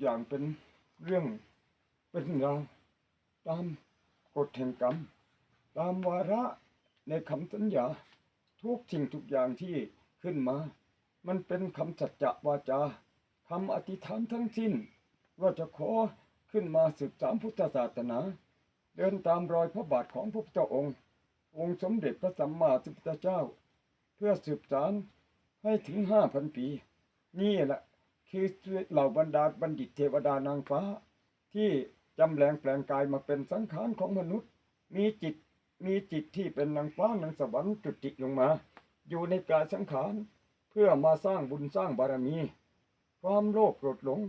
อย่างเป็นเรื่องเป็นราวตามกฎแห่งกรรม ตามวาระในคำสัญญา ทุกสิ่งทุกอย่างที่ขึ้นมา มันเป็นคำสัจจะวาจาคำอธิษฐานทั้งสิ้น ว่าจะขอขึ้นมาสืบสาพุทธศาสนา เดินตามรอยพระบาทของพระพุทธองค์ องค์สมเด็จพระสัมมาสัมพุทธเจ้า เพื่อสืบสานให้ถึงห้าพันปี นี่แหละ คือเหล่าบรรดาบัณฑิตเทวดานางฟ้า ที่จำแรงแปลงกายมาเป็นสังขารของมนุษย์ มีจิตมีจิตที่เป็นนางฟ้านางสวรรค์จุติลงมา อยู่ในกายสังขารเพื่อมาสร้างบุญสร้างบารมี ความโลภโกรธหลง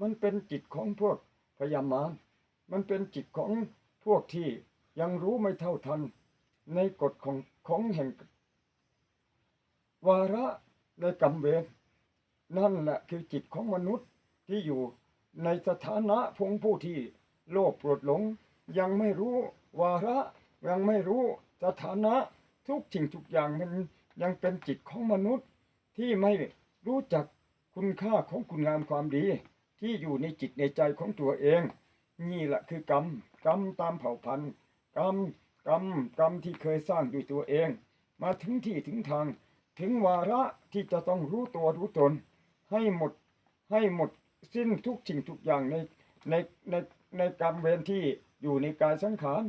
มันเป็นจิตของพวกพยามารมันเป็นจิตของพวกที่ยังรู้ไม่เท่าทัน ในกฎของของแห่ง วาระในกรรมเวร นั่นแหละคือจิตของมนุษย์ที่อยู่ในสถานะพงผู้ที่โลภโกรธหลง ยังไม่รู้วาระยังไม่รู้สถานะทุกสิ่งทุกอย่างมันยังเป็นจิตของมนุษย์ที่ไม่รู้จักคุณค่าของคุณงามความดี ที่อยู่ในจิตในใจของตัวเอง นี่แหละคือกรรมกรรมตามเผ่าพันธุ์กรรมกรรมกรรมที่เคยสร้างด้วยตัวเอง มาถึงที่ถึงทาง ถึงวาระที่จะต้องรู้ตัวรู้ตน ให้หมดให้หมดสิ้นทุกสิ่งทุกอย่างในในในในกรรมเวรที่อยู่ในกายสังขาร